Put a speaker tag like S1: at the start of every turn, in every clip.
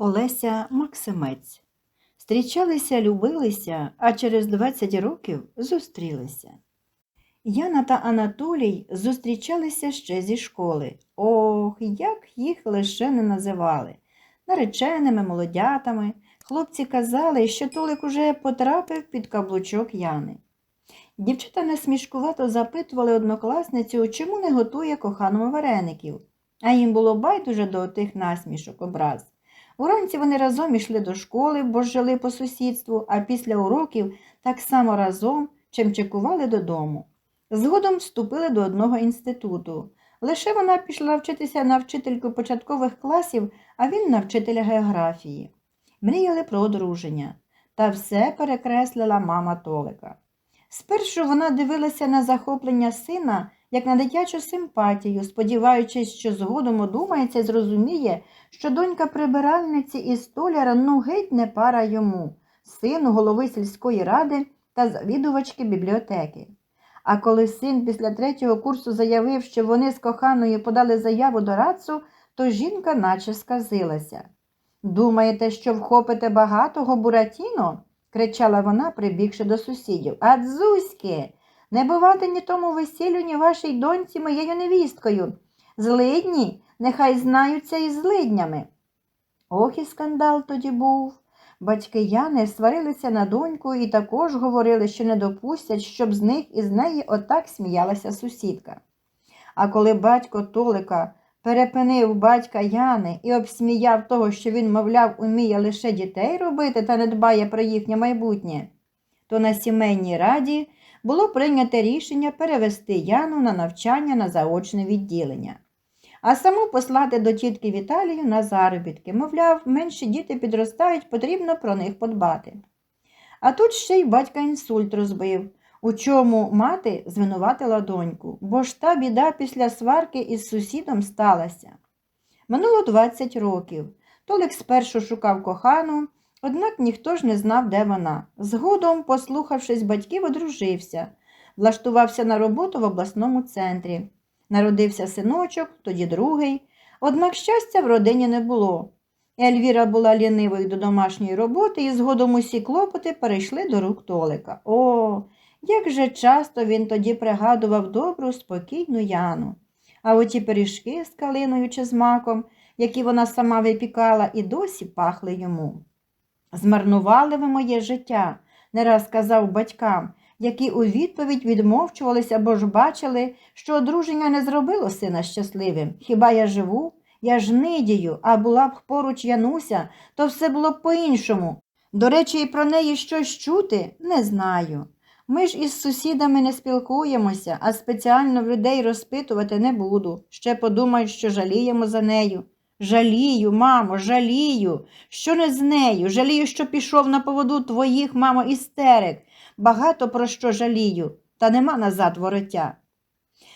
S1: Олеся Максимець. Зустрічалися, любилися, а через 20 років зустрілися. Яна та Анатолій зустрічалися ще зі школи. Ох, як їх лише не називали. Нареченими, молодятами. Хлопці казали, що Толик уже потрапив під каблучок Яни. Дівчата насмішкувато запитували однокласницю, чому не готує коханому вареників, а їм було байдуже до тих насмішок образ. Уранці вони разом ішли до школи, бо жили по сусідству, а після уроків так само разом чимчикували додому. Згодом вступили до одного інституту. Лише вона пішла вчитися на вчительку початкових класів, а він на вчителя географії. Мріяли про одруження. Та все перекреслила мама Толика. Спершу вона дивилася на захоплення сина як на дитячу симпатію, сподіваючись, що згодом одумається і зрозуміє, що донька прибиральниці і столяра ну геть не пара йому, сину голови сільської ради та завідувачки бібліотеки. А коли син після третього курсу заявив, що вони з коханою подали заяву до радцу, то жінка наче сказилася. Думаєте, що вхопите багатого буратіно? кричала вона, прибігши до сусідів. А дзузьки, не бувати ні тому весіллю, ні вашій доньці моєю невісткою. Злидні, нехай знаються із злиднями. Ох і скандал тоді був. Батьки Яни сварилися на доньку і також говорили, що не допустять, щоб з них і з неї отак сміялася сусідка. А коли батько Толика перепинив батька Яни і обсміяв того, що він, мовляв, уміє лише дітей робити та не дбає про їхнє майбутнє, то на сімейній раді було прийнято рішення перевести Яну на навчання на заочне відділення, а саму послати до тітки Віталію на заробітки. Мовляв, менші діти підростають, потрібно про них подбати. А тут ще й батька інсульт розбив, у чому мати звинуватила доньку, бо ж та біда після сварки із сусідом сталася. Минуло 20 років. Толик спершу шукав кохану, однак ніхто ж не знав, де вона. Згодом, послухавшись батьків, одружився, влаштувався на роботу в обласному центрі. Народився синочок, тоді другий. Однак щастя в родині не було. Ельвіра була лінивою до домашньої роботи, і згодом усі клопоти перейшли до рук Толика. О, як же часто він тоді пригадував добру, спокійну Яну. А оті пиріжки з калиною чи з маком, які вона сама випікала, і досі пахли йому. Змарнували ви моє життя, не раз казав батькам, які у відповідь відмовчувалися, бо ж бачили, що одруження не зробило сина щасливим. Хіба я живу? Я ж нидію, а була б поруч Януся, то все було б по-іншому. До речі, і про неї щось чути не знаю. Ми ж із сусідами не спілкуємося, а спеціально в людей розпитувати не буду. Ще подумають, що жаліємо за нею. Жалію, мамо, жалію, що не з нею, жалію, що пішов на поводу твоїх, мамо, істерик. Багато про що жалію, та нема назад вороття.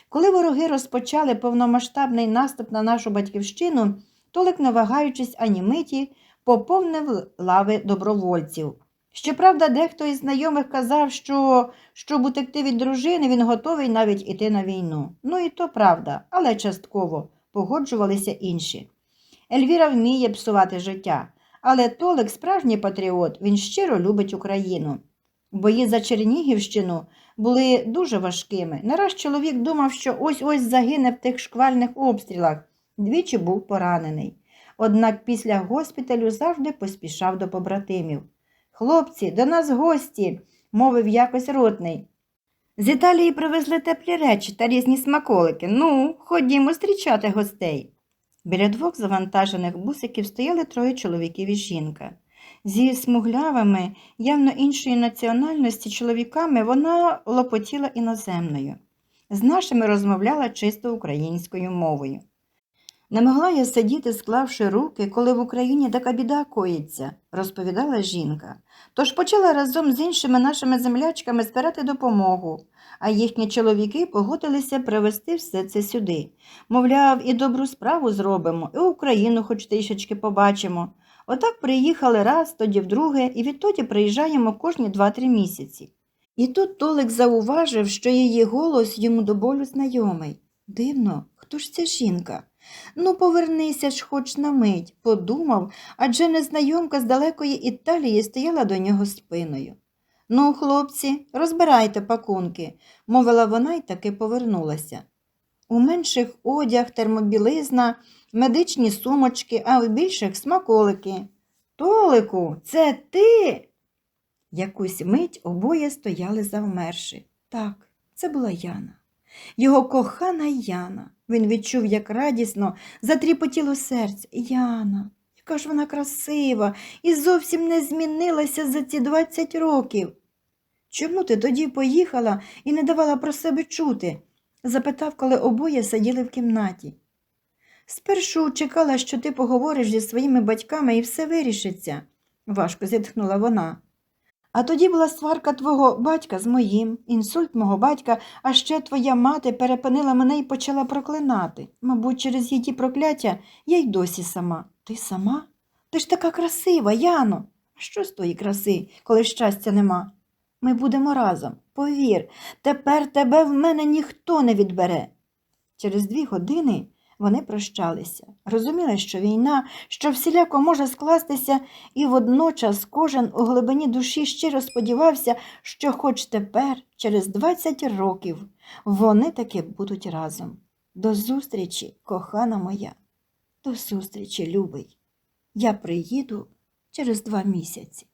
S1: Коли вороги розпочали повномасштабний наступ на нашу батьківщину, Толик, не вагаючись ані миті, поповнив лави добровольців. Щоправда, дехто із знайомих казав, що щоб утекти від дружини, він готовий навіть іти на війну. Ну і то правда, але частково погоджувалися інші. Ельвіра вміє псувати життя, але Толик справжній патріот, він щиро любить Україну. Бої за Чернігівщину були дуже важкими. Не раз чоловік думав, що ось-ось загине в тих шквальних обстрілах. Двічі був поранений. Однак після госпіталю завжди поспішав до побратимів. Хлопці, до нас гості, мовив якось ротний. З Італії привезли теплі речі та різні смаколики. Ну, ходімо зустрічати гостей. Біля двох завантажених бусиків стояли троє чоловіків і жінка. Зі смуглявими, явно іншої національності чоловіками вона лопотіла іноземною. З нашими розмовляла чисто українською мовою. Не могла я сидіти, склавши руки, коли в Україні така біда коїться, розповідала жінка. Тож почала разом з іншими нашими землячками збирати допомогу, а їхні чоловіки погодилися привезти все це сюди. Мовляв, і добру справу зробимо, і Україну хоч трішечки побачимо. Отак приїхали раз, тоді вдруге, і відтоді приїжджаємо кожні два-три місяці. І тут Толик зауважив, що її голос йому до болю знайомий. Дивно, хто ж ця жінка? Ну, повернися ж хоч на мить, подумав, адже незнайомка з далекої Італії стояла до нього спиною. Ну, хлопці, розбирайте пакунки, мовила вона й таки повернулася. У менших одяг, термобілизна, медичні сумочки, а в більших смаколики. Толику, це ти? Якусь мить обоє стояли завмерши. Так, це була Яна. Його кохана Яна. Він відчув, як радісно затріпотіло серце. Яна, яка ж вона красива і зовсім не змінилася за ці 20 років. Чому ти тоді поїхала і не давала про себе чути? запитав, коли обоє сиділи в кімнаті. Спершу чекала, що ти поговориш зі своїми батьками і все вирішиться, важко зітхнула вона. А тоді була сварка твого батька з моїм, інсульт мого батька, а ще твоя мати перепинила мене і почала проклинати. Мабуть, через її прокляття я й досі сама. Ти сама? Ти ж така красива, Яно. А що з тої краси, коли щастя нема? Ми будемо разом. Повір, тепер тебе в мене ніхто не відбере. Через дві години вони прощалися. Розуміли, що війна, що всіляко може скластися, і водночас кожен у глибині душі щиро сподівався, що хоч тепер, через 20 років, вони таки будуть разом. До зустрічі, кохана моя, до зустрічі, любий. Я приїду через два місяці.